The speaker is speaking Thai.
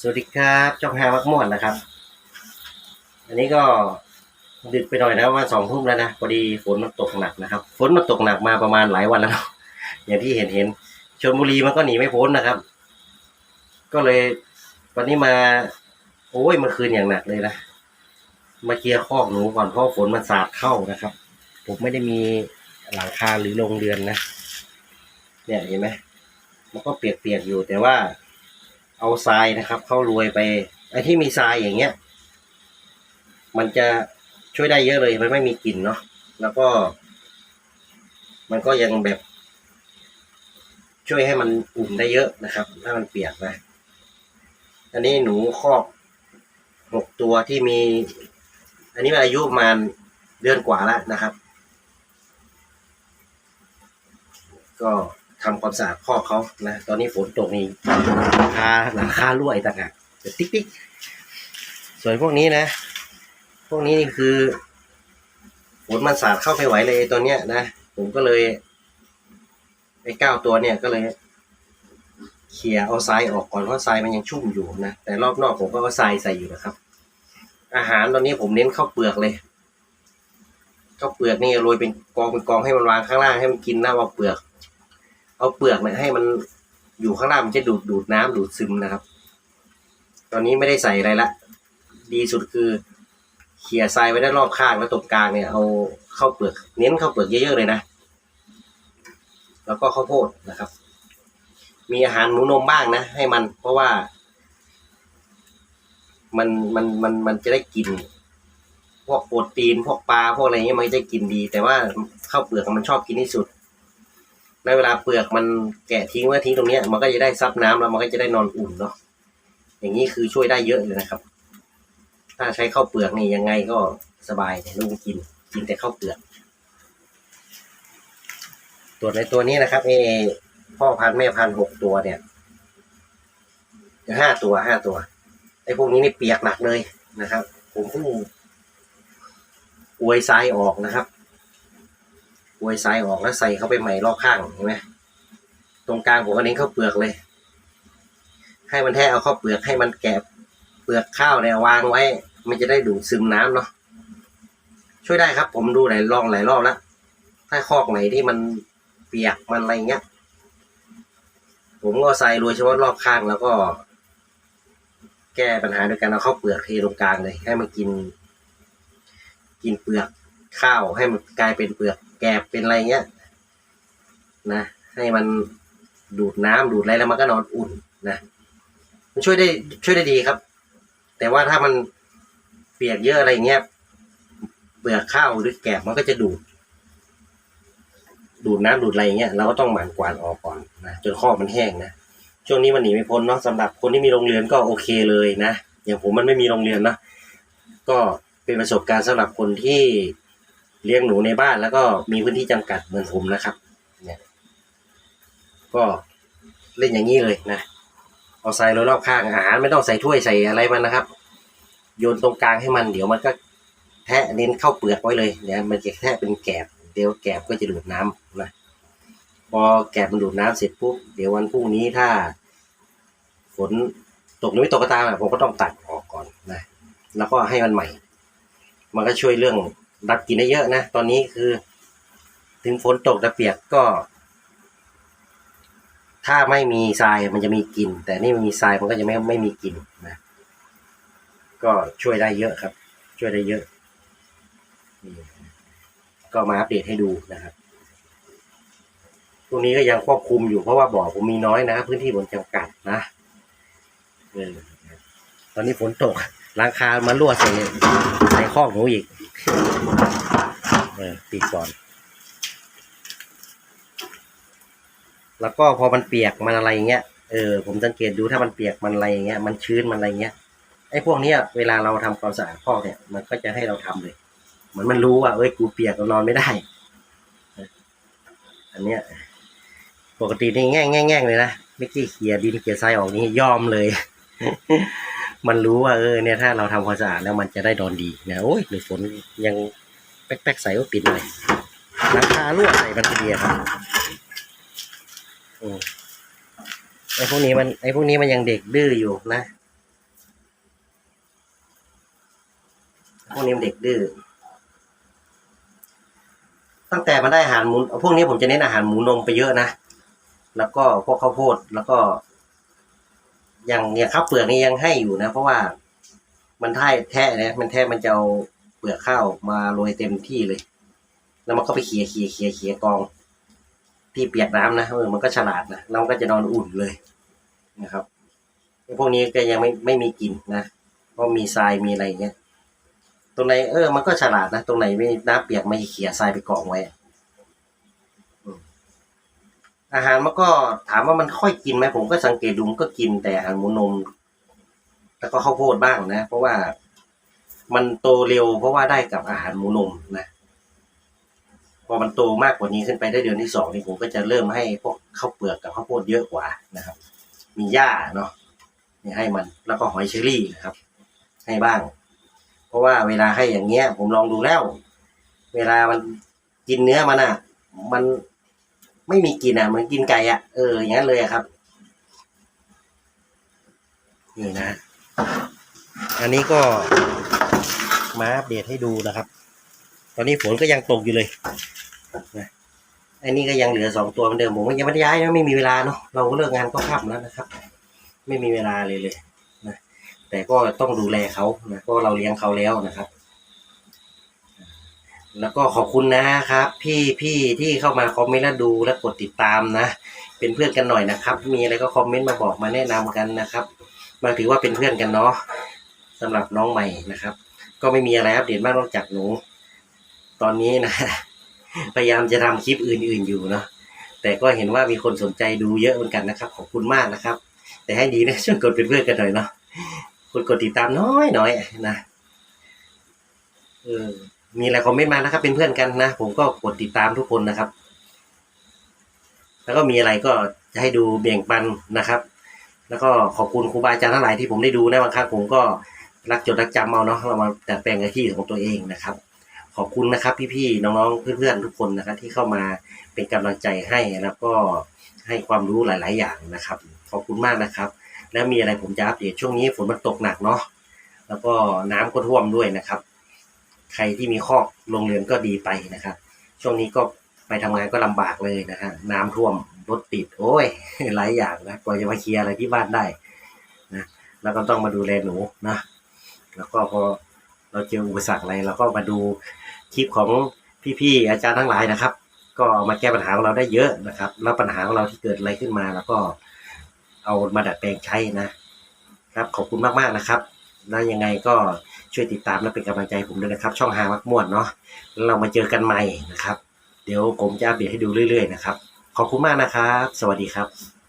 สวัสดีครับจ้องฮามักม่วนนะครับ อันนี้ก็ดึกไปหน่อยนะว่าสองทุ่มแล้วนะพอดีฝนมันตกหนักนะครับ ฝนมันตกหนักมาประมาณหลายวันแล้ว อย่างที่เห็นเห็นชลบุรีมันก็หนีไม่พ้นนะครับ ก็เลยวันนี้มา โอ้ยเมื่อคืนอย่างหนักเลยนะมาเคลียร์คอกหนูก่อนเพราะฝนมันสาดเข้านะครับ ผมไม่ได้มีหลังคาหรือโรงเรือนนะ เนี่ยเห็นไหมมันก็เปียกๆอยู่แต่ว่า เอาทรายนะครับ เข้ารวยไปไอ้ที่มีทรายอย่างเงี้ย มันจะช่วยได้เยอะเลยมันไม่มีกลิ่นเนาะแล้วก็ มันก็ยังแบบ ช่วยให้มันอุ่นได้เยอะนะครับ ถ้ามันเปียกนะอันนี้หนูคอกหกตัวที่มี อันนี้มันอายุประมาณเดือนกว่าแล้วนะครับ ก็ ทำความสะอาดคอเขานะ ตอนนี้ฝนตกนี่คาหลังคารั่วไอ้ต่างหากติ๊กติ๊กส่วนพวกนี้นะ พวกนี้นี่คือฝนมันสาดเข้าไปไหวเลยตัวเนี้ยนะ ผมก็เลยไอ้เก้าตัวเนี่ยก็เลยเขี่ยเอาทรายออกก่อนเพราะทรายมันยังชุ่มอยู่นะ แต่รอบนอกผมก็เอาทรายใส่อยู่นะครับ อาหารตอนนี้ผมเน้นข้าวเปลือกเลยข้าวเปลือกนี่โรยเป็นกองเป็นกองให้มันวางข้างล่างให้มันกินหน้าเอาเปลือก เอาเปลือกเนี่ยให้มันอยู่ข้างล่างมันจะดูดดูดน้ำดูดซึมนะครับ ตอนนี้ไม่ได้ใส่อะไรละ ดีสุดคือเขี่ยทรายไว้ด้านรอบข้างแล้วตรงกลางเนี่ยเอาข้าวเปลือกเน้นข้าวเปลือกเยอะๆเลยนะ แล้วก็ข้าวโพดนะครับ มีอาหารหมูนมบ้างนะ ให้มันเพราะว่า มันมันมันมันจะได้กิน พวกโปรตีนพวกปลาพวกอะไรเงี้ยมันจะกินดี แต่ว่าข้าวเปลือกมันชอบกินที่สุด ในเวลาเปลือกมันแกะทิ้งไว้ทิ้งตรงเนี้ยมันก็จะได้ซับน้ำแล้วมันก็จะได้นอนอุ่นเนาะอย่างนี้คือช่วยได้เยอะเลยนะครับ ถ้าใช้ข้าวเปลือกนี่ยังไงก็สบายลุงกินกินแต่ข้าวเปลือก ตัวในตัวนี้นะครับเอพ่อพันธุ์แม่พันธุ์หกตัวเนี่ยห้าตัวห้าตัวไอ้พวกนี้นี่เปียกหนักเลยนะครับ ผมเพิ่งอวยทรายออกนะครับ อวยทรายออกแล้วใส่เข้าไปใหม่รอบข้างเห็นไหมตรงกลางผมก็เน้นข้าวเปลือกเลย ให้มันแท้เอาข้าวเปลือกให้มันแกะเปลือกข้าวเนี่ยวางไว้ มันจะได้ดูดซึมน้ำเนาะช่วยได้ครับ ผมดูหลายลองหลายรอบแล้วถ้าคอกไหนที่มันเปียกมันอะไรเงี้ยผมก็ใส่โรยเฉพาะรอบข้างแล้วก็ แก้ปัญหาโดยการเอาข้าวเปลือกเทตรงกลางเลย ให้มันกิน กินเปลือก ข้าวให้มันกลายเป็นเปลือกแกบเป็นอะไรเงี้ยนะ ให้มันดูดน้ำดูดอะไรแล้วมันก็นอนอุ่นนะมันช่วยได้ช่วยได้ดีครับ แต่ว่าถ้ามันเปียกเยอะอะไรเงี้ยเปลือกข้าวหรือแกบมันก็จะดูด ดูดน้ำดูดอะไรเงี้ยเราก็ต้องหมั่นกวาดออกก่อนนะจนข้อมันแห้งนะช่วงนี้มันหนีไม่พ้นเนาะสำหรับคนที่มีโรงเรือนก็โอเคเลยนะอย่างผมมันไม่มีโรงเรือนนะก็เป็นประสบการณ์สำหรับคนที่ เลี้ยงหนูในบ้านแล้วก็มีพื้นที่จำกัดเหมือนผมนะครับ เนี่ย ก็เล่นอย่างนี้เลยนะเอาใส่รอบข้างอาหารไม่ต้องใส่ถ้วยใส่อะไรมันนะครับ โยนตรงกลางให้มันเดี๋ยวมันก็แทะเน้นเข้าเปลือกไว้เลยเดี๋ยมันจะแทะเป็นแกบเดี๋ยวแกบก็จะดูดน้ำนะพอแกบมันดูดน้ำเสร็จปุ๊บเดี๋ยววันพรุ่งนี้ถ้าฝนตกหรือไม่ตกก็ตามผมก็ต้องตัดออกก่อนนะแล้วก็ให้มันใหม่ มันก็ช่วยเรื่อง ดับกลินได้เยอะนะ ตอนนี้คือ ถึงฝนตกแต่เปียกก็ ถ้าไม่มีทรายมันจะมีกลิ่นแต่นี่มันมีทรายมันก็จะไม่ไม่มีกลิ่นนะ ก็ช่วยได้เยอะครับ ช่วยได้เยอะ ก็มาอัปเดตให้ดูนะครับตรงนี้ก็ยังควบคุมอยู่เพราะว่าบ่อผมมีน้อยนะพื้นที่ผมจำกัดนะเออตอนนี้ฝนตกหลังคามารั่วใส่ใส่คอหนูอีก เออปิดก่อน แล้วก็พอมันเปียกมันอะไรเงี้ยเออผมสังเกตดูถ้ามันเปียกมันอะไรเงี้ยมันชื้นมันอะไรเงี้ยไอ้พวกเนี้ยเวลาเราทำความสะอาดคอกเนี่ย มันก็จะให้เราทำเลยเหมือนมันรู้ว่าเอ้ยกูเปียกเรานอนไม่ได้ อันเนี้ยปกตินี่แง่งแง่งแง่งเลยนะไม่กี้เขี่ยดินเขี่ยทรายออกนี่ยอมเลย มันรู้ว่าเออเนี่ยถ้าเราทำความสะอาดแล้วมันจะได้ดอนดีนะโอ้ยหรือฝนยังแป๊กๆใส่ก็ปิดเลยหลังคารั่วใส่มันทีเดียครับอไอ้พวกนี้มันไอ้พวกนี้มันยังเด็กดื้ออยู่นะพวกนี้มันเด็กดื้อตั้งแต่มันได้อาหารหมูพวกนี้ผมจะเน้นอาหารหมูนมไปเยอะนะแล้วก็พวกข้าวโพดแล้วก็ อย่างอย่างข้าวเปลือกนี่ยังให้อยู่นะ เพราะว่ามันท่ายแท้นะมันแท้มันจะเอาเปลือกข้าวมาโรยเต็มที่เลย แล้วมันก็ไปเขี่ยเขี่ยเขี่ยเขี่ยกอง ที่เปียกน้ำนะเออมันก็ฉลาดนะแล้วมันก็จะนอนอุ่นเลยนะครับไอ้พวกนี้ก็ยังไม่ไม่มีกลิ่นนะเพราะมีทรายมีอะไรอย่างเงี้ยตรงไหนเออมันก็ฉลาดนะ ตรงไหนไม่น้ำเปียกไม่เขี่ยทรายไปกองไว้ อาหารมันก็ถามว่ามันค่อยกินไหมผมก็สังเกตดูมันก็กินแต่อาหารหมูนม แล้วก็ข้าวโพดบ้างนะ เพราะว่ามันโตเร็ว เพราะว่าได้กับอาหารหมูนมนะพอมันโตมากกว่านี้ขึ้นไปได้เดือนที่สองนี่ผมก็จะเริ่มให้พวกข้าวเปลือกกับข้าวโพดเยอะกว่านะครับ มีหญ้าเนาะเนี่ยให้มันแล้วก็หอยเชอรี่นะครับ ให้บ้าง เพราะว่าเวลาให้อย่างเงี้ย ผมลองดูแล้ว เวลามันกินเนื้อมันอะ มัน ไม่มีกลิ่นอะเหมือนกินไก่อะเอออย่างนั้นเลยครับ นี่นะ อันนี้ก็มาอัปเดตให้ดูนะครับ ตอนนี้ฝนก็ยังตกอยู่เลยนะอันนี้ก็ยังเหลือสองตัวเหมือนเดิมผมยังไม่ได้ย้ายนะไม่มีเวลาเนาะเราก็เลิกงานก็ค่ำแล้วนะครับ ไม่มีเวลาเลยเลยนะแต่ก็ต้องดูแลเขานะเพราะเราเลี้ยงเขาแล้วนะครับ แล้วก็ขอบคุณนะครับ พี่พี่ที่เข้ามาคอมเมนต์และดูและกดติดตามนะ เป็นเพื่อนกันหน่อยนะครับ มีอะไรก็คอมเมนต์มาบอกมาแนะนำกันนะครับมาถือว่าเป็นเพื่อนกันเนาะสำหรับน้องใหม่นะครับ ก็ไม่มีอะไรอัปเดตมากนอกจากหนู ตอนนี้นะ พยายามจะทำคลิปอื่น ๆอยู่เนาะแต่ก็เห็นว่ามีคนสนใจดูเยอะเหมือนกันนะครับ ขอบคุณมากนะครับ แต่ให้ดีนะช่วยกดเป็นเพื่อนกันหน่อยเนาะคนกดติดตามน้อยน้อยๆนะเออ มีอะไรคอมเมนต์มานะครับ เป็นเพื่อนกันนะ ผมก็กดติดตามทุกคนนะครับ แล้วก็มีอะไรก็จะให้ดูเบี่ยงปันนะครับ แล้วก็ขอบคุณครูบาอาจารย์ทั้งหลายที่ผมได้ดูนะบางครั้งผมก็รักจดรักจำเอาเนาะเรามาแต่แปลงในที่ของตัวเองนะครับ ขอบคุณนะครับ พี่ๆน้องๆเพื่อนๆทุกคนนะครับ ที่เข้ามาเป็นกำลังใจให้แล้วก็ให้ความรู้หลาย ๆ อย่างนะครับ ขอบคุณมากนะครับ แล้วมีอะไรผมจะอัปเดตช่วงนี้ฝนมันตกหนักเนาะแล้วก็น้ำก็ท่วมด้วยนะครับ ใครที่มีคอกโรงเรือนก็ดีไปนะครับ ช่วงนี้ก็ไปทำงานก็ลำบากเลยนะฮะน้ำท่วมรถติด โอ้ย หลายอย่างนะกว่าจะมาเคลียร์อะไรที่บ้านได้นะแล้วก็ต้องมาดูแลหนูนะแล้วก็พอเราเจออุปสรรคอะไรเราก็มาดูคลิปของพี่ๆอาจารย์ทั้งหลายนะครับ ก็เอามาแก้ปัญหาของเราได้เยอะนะครับ แล้วปัญหาของเราที่เกิดอะไรขึ้นมา แล้วก็เอามาดัดแปลงใช้นะครับ ขอบคุณมากๆนะครับ นะยังไงก็ช่วยติดตามและเป็นกำลังใจผมด้วยนะครับ ช่องหามักม่วนเนาะแล้วเรามาเจอกันใหม่นะครับ เดี๋ยวผมจะอัปเดตให้ดูเรื่อยๆนะครับ ขอบคุณมากนะครับ สวัสดีครับ